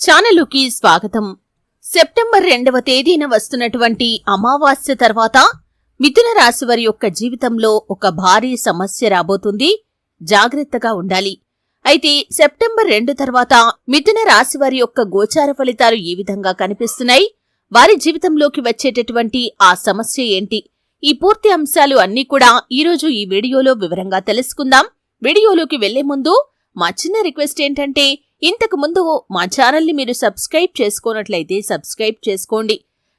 ఛానలుకి స్వాగతం. సెప్టెంబర్ రెండవ తేదీన వస్తున్నటువంటి అమావాస్య తర్వాత మిథున రాశి వారి యొక్క జీవితంలో ఒక భారీ సమస్య రాబోతుంది. జాగ్రత్తగా ఉండాలి. అయితే సెప్టెంబర్ రెండు తర్వాత మిథున రాశి వారి యొక్క గోచార ఫలితాలు ఏ విధంగా కనిపిస్తున్నాయి. వారి జీవితంలోకి వచ్చేటటువంటి ఆ సమస్య ఏంటి? ఈ పూర్తి అంశాలు అన్నీ కూడా ఈరోజు ఈ వీడియోలో వివరంగా తెలుసుకుందాం. వీడియోలోకి వెళ్ళే ముందు మా చిన్న రిక్వెస్ట్ ఏంటంటే ఇంతకు ముందు మా ఛానల్ని మీరు సబ్స్క్రైబ్ చేసుకోనట్లయితే సబ్స్క్రైబ్ చేసుకోండి.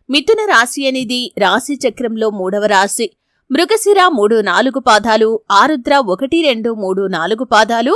మిథున రాశి అనేది రాశి చక్రంలో మూడవ రాశి. మృగశిర మూడు నాలుగు పాదాలు ఆరుద్ర ఒకటి రెండు మూడు నాలుగు పాదాలు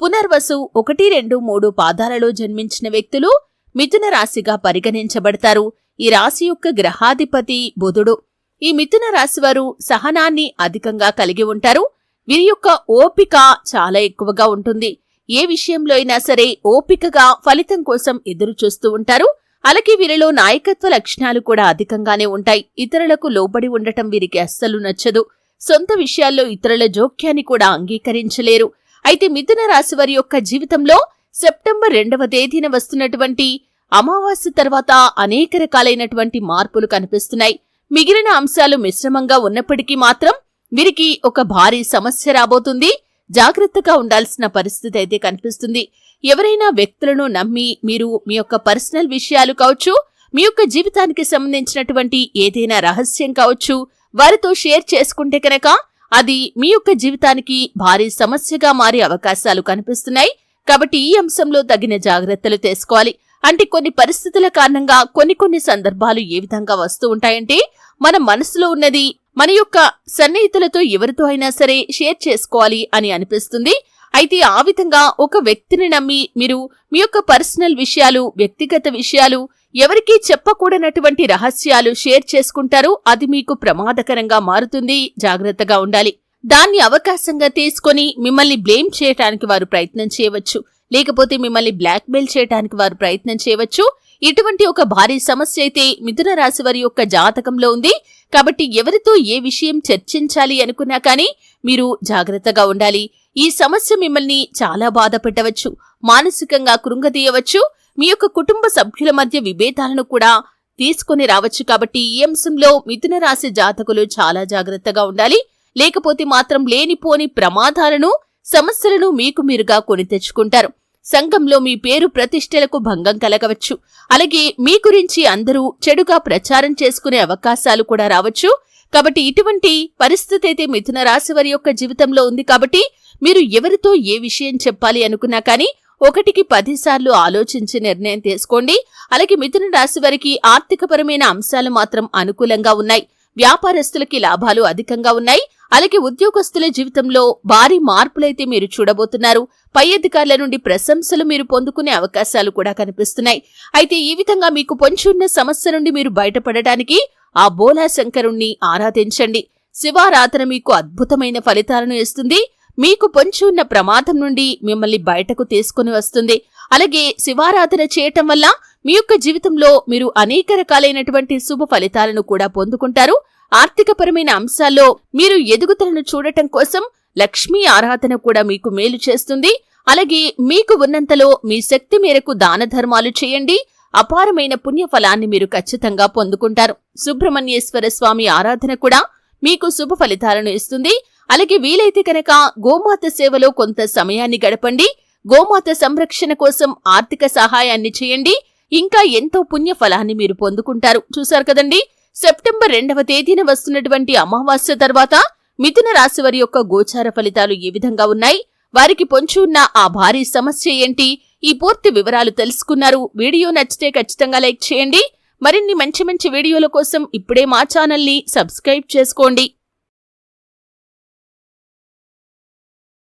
పునర్వసు ఒకటి రెండు మూడు పాదాలలో జన్మించిన వ్యక్తులు మిథున రాశిగా పరిగణించబడతారు. ఈ రాశి యొక్క గ్రహాధిపతి బుధుడు. ఈ మిథున రాశి వారు సహనాన్ని అధికంగా కలిగి ఉంటారు. వీరి యొక్క ఓపిక చాలా ఎక్కువగా ఉంటుంది. ఏ విషయంలో అయినా సరే ఓపికగా ఫలితం కోసం ఎదురు చూస్తూ ఉంటారు. అలాగే వీరిలో నాయకత్వ లక్షణాలు కూడా అధికంగానే ఉంటాయి. ఇతరులకు లోబడి ఉండటం వీరికి అస్సలు నచ్చదు. సొంత విషయాల్లో ఇతరుల జోక్యాన్ని కూడా అంగీకరించలేరు. అయితే మిథున రాశి వారి యొక్క జీవితంలో సెప్టెంబర్ రెండవ తేదీన వస్తున్నటువంటి అమావాస్య తర్వాత అనేక రకాలైనటువంటి మార్పులు కనిపిస్తున్నాయి. మిగిలిన అంశాలు మిశ్రమంగా ఉన్నప్పటికీ మాత్రం వీరికి ఒక భారీ సమస్య రాబోతుంది. జాగ్రత్తగా ఉండాల్సిన పరిస్థితి అయితే కనిపిస్తుంది. ఎవరైనా వ్యక్తులను నమ్మి మీరు మీ యొక్క పర్సనల్ విషయాలు కావచ్చు మీ యొక్క జీవితానికి సంబంధించినటువంటి ఏదైనా రహస్యం కావచ్చు వారితో షేర్ చేసుకుంటే కనుక అది మీ యొక్క జీవితానికి భారీ సమస్యగా మారే అవకాశాలు కనిపిస్తున్నాయి. కాబట్టి ఈ అంశంలో తగిన జాగ్రత్తలు తీసుకోవాలి. అంటే కొన్ని పరిస్థితుల కారణంగా కొన్ని కొన్ని సందర్భాలు ఏ విధంగా వస్తూ ఉంటాయంటే మన మనసులో ఉన్నది మన యొక్క సన్నిహితులతో ఎవరితో అయినా సరే షేర్ చేసుకోవాలి అని అనిపిస్తుంది. అయితే ఆ విధంగా ఒక వ్యక్తిని నమ్మి మీరు మీ యొక్క పర్సనల్ విషయాలు వ్యక్తిగత విషయాలు ఎవరికీ చెప్పకూడనటువంటి రహస్యాలు షేర్ చేసుకుంటారు అది మీకు ప్రమాదకరంగా మారుతుంది. జాగ్రత్తగా ఉండాలి. దాన్ని అవకాశంగా తీసుకొని మిమ్మల్ని బ్లేమ్ చేయటానికి వారు ప్రయత్నం చేయవచ్చు. లేకపోతే మిమ్మల్ని బ్లాక్మెయిల్ చేయటానికి వారు ప్రయత్నం చేయవచ్చు. ఇటువంటి ఒక భారీ సమస్య అయితే మిథున రాశి వారి యొక్క జాతకంలో ఉంది. కాబట్టి ఎవరితో ఏ విషయం చర్చించాలి అనుకున్నా కానీ మీరు జాగ్రత్తగా ఉండాలి. ఈ సమస్య మిమ్మల్ని చాలా బాధ పెట్టవచ్చు. మానసికంగా కృంగతీయవచ్చు మీ యొక్క కుటుంబ సభ్యుల మధ్య విభేదాలను కూడా తీసుకొని రావచ్చు. కాబట్టి ఈ అంశంలో మిథున రాశి జాతకులు చాలా జాగ్రత్తగా ఉండాలి. లేకపోతే మాత్రం లేనిపోని ప్రమాదాలను సమస్యలను మీకు మీరుగా కొని తెచ్చుకుంటారు. సంఘంలో మీ పేరు ప్రతిష్టలకు భంగం కలగవచ్చు. అలాగే మీ గురించి అందరూ చెడుగా ప్రచారం చేసుకునే అవకాశాలు కూడా రావచ్చు. కాబట్టి ఇటువంటి పరిస్థితి అయితే మిథున రాశి వారి యొక్క జీవితంలో ఉంది కాబట్టి మీరు ఎవరితో ఏ విషయం చెప్పాలి అనుకున్నా కానీ ఒకటికి పదిసార్లు ఆలోచించి నిర్ణయం తీసుకోండి. అలాగే మిథున రాశి వారికి ఆర్థికపరమైన అంశాలు మాత్రం అనుకూలంగా ఉన్నాయి. వ్యాపారస్తులకి లాభాలు అధికంగా ఉన్నాయి. అలాగే ఉద్యోగస్తుల జీవితంలో భారీ మార్పులైతే మీరు చూడబోతున్నారు. పై అధికారుల నుండి ప్రశంసలు మీరు పొందుకునే అవకాశాలు కూడా కనిపిస్తున్నాయి. అయితే ఈ విధంగా మీకు పొంచున్న సమస్య నుండి మీరు బయటపడటానికి ఆ బోలా శంకరుణ్ణి ఆరాధించండి. శివారాధన మీకు అద్భుతమైన ఫలితాలను ఇస్తుంది. మీకు పొంచి ఉన్న ప్రమాదం నుండి మిమ్మల్ని బయటకు తీసుకుని వస్తుంది. అలాగే శివారాధన చేయటం వల్ల మీ యొక్క జీవితంలో మీరు అనేక రకాలైనటువంటి శుభ ఫలితాలను కూడా పొందుకుంటారు. ఆర్థికపరమైన అంశాల్లో మీరు ఎదుగుదలను చూడటం కోసం లక్ష్మీ ఆరాధన కూడా మీకు మేలు చేస్తుంది. అలాగే మీకు ఉన్నంతలో మీ శక్తి మేరకు దాన ధర్మాలు చేయండి. అపారమైన పుణ్యఫలాన్ని మీరు ఖచ్చితంగా పొందుకుంటారు. సుబ్రహ్మణ్యేశ్వర స్వామి ఆరాధన కూడా మీకు శుభ ఫలితాలను ఇస్తుంది. అలాగే వీలైతే కనుక గోమాత సేవలో కొంత సమయాన్ని గడపండి. గోమాత సంరక్షణ కోసం ఆర్థిక సహాయాన్ని చేయండి. ఇంకా ఎంతో పుణ్య ఫలాన్ని మీరు పొందుకుంటారు. చూశారు కదండి? సెప్టెంబర్ రెండవ తేదీన వస్తున్నటువంటి అమావాస్య తర్వాత మిథున రాశి వారి యొక్క గోచార ఫలితాలు ఏ విధంగా ఉన్నాయి? వారికి పొంచి ఉన్న ఆ భారీ సమస్య ఏంటి? ఈ పూర్తి వివరాలు తెలుసుకున్నారు. వీడియో నచ్చితే ఖచ్చితంగా లైక్ చేయండి. మరిన్ని మంచి మంచి వీడియోల కోసం ఇప్పుడే మా ఛానల్ని సబ్స్క్రైబ్ చేసుకోండి.